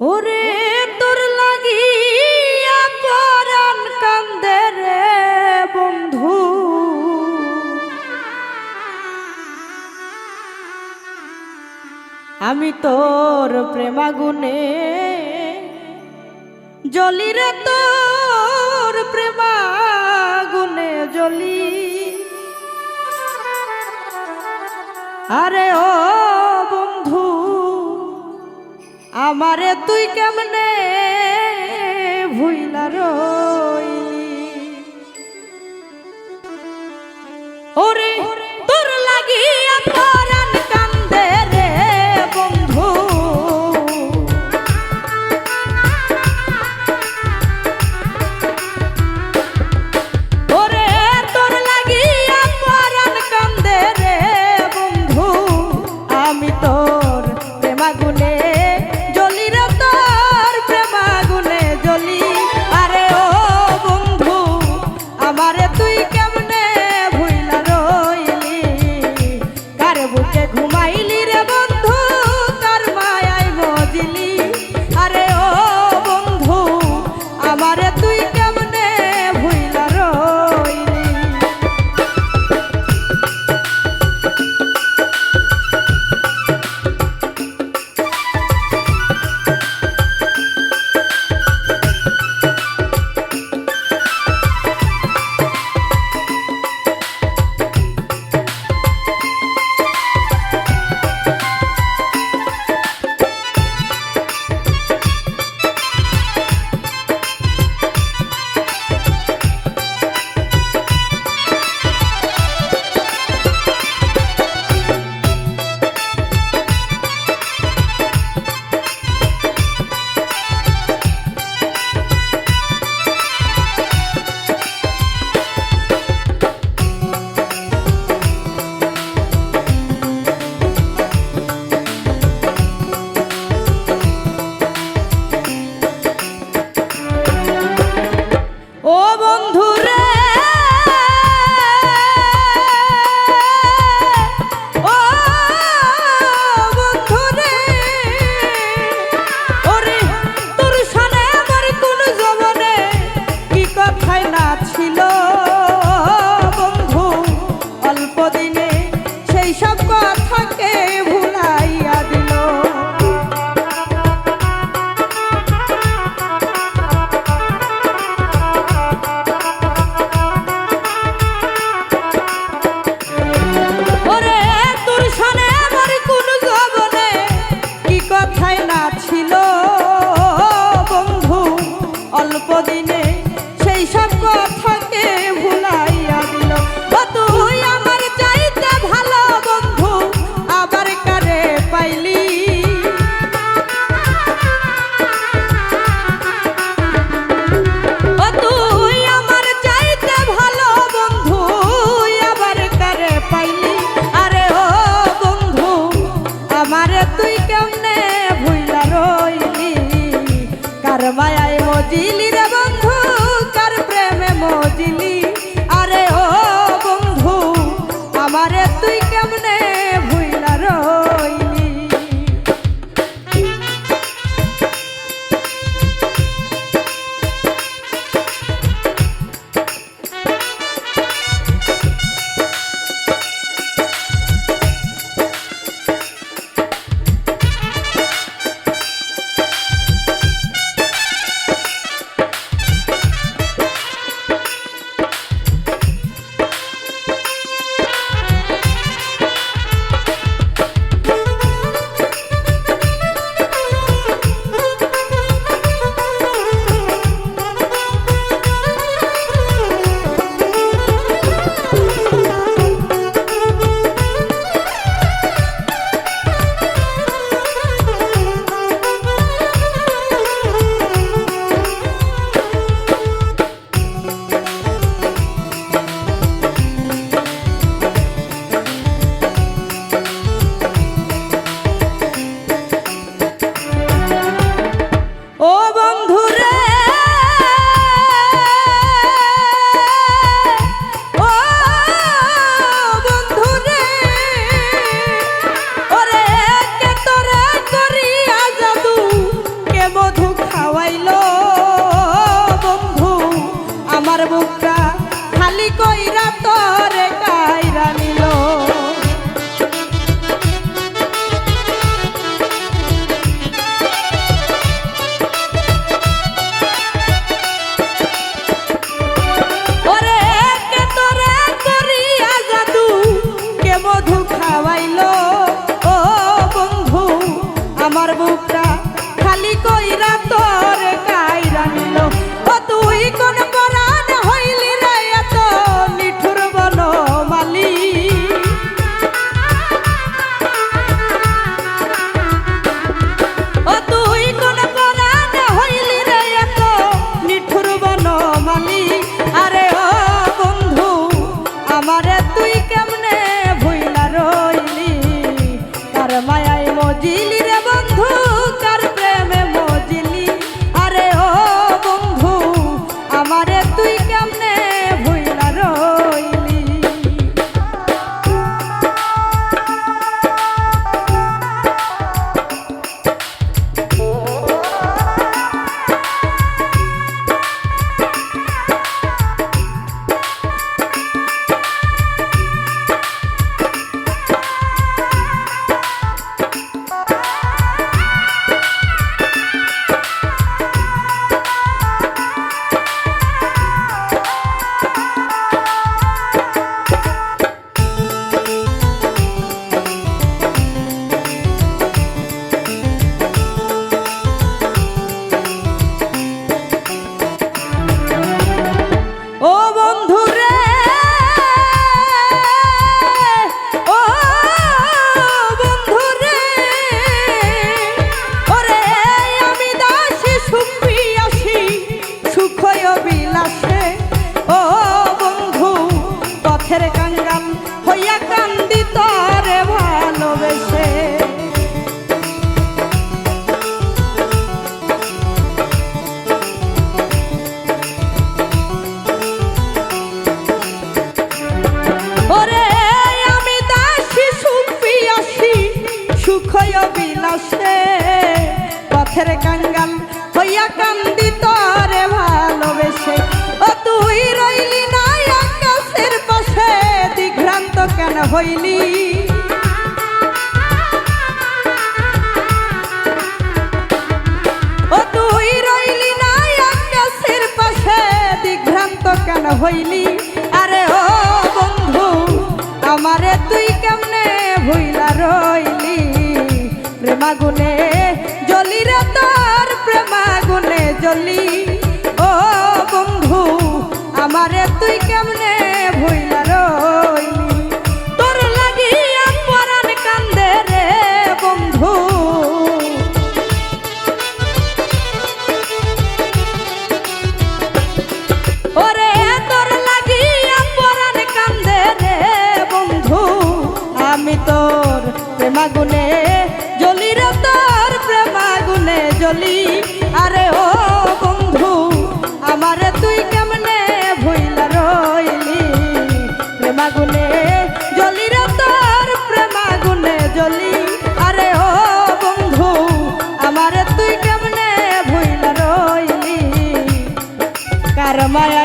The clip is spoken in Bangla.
ওরে তোর লাগিয়া পরাণ কান্দে রে বন্ধু। আমি তোর প্রেমাগুনে জলি রে তোর প্রেমাগুনে জলি আরে ও আমারে তুই কেমনে ভুইলা রই? হইলি। ও তুই রইলি না পাশে দিঘ্রান্ত কেন হইলি? আরে ও বন্ধু, আমারে তুই কেমনে ভুইলা রইলি? প্রেমাগুনে জলি রে তোর প্রেমাগুনে প্রেমাগুনে জ্বলি রে তোর প্রেমাগুনে জ্বলি আরে ও বন্ধু, আমারে তুই কেমনে ভুইলা রইলি? প্রেমাগুনে জ্বলি রে তোর প্রেমাগুনে জ্বলি আরে ও বন্ধু, আমারে তুই কেমনে ভুইলা রইলি? কার মায়া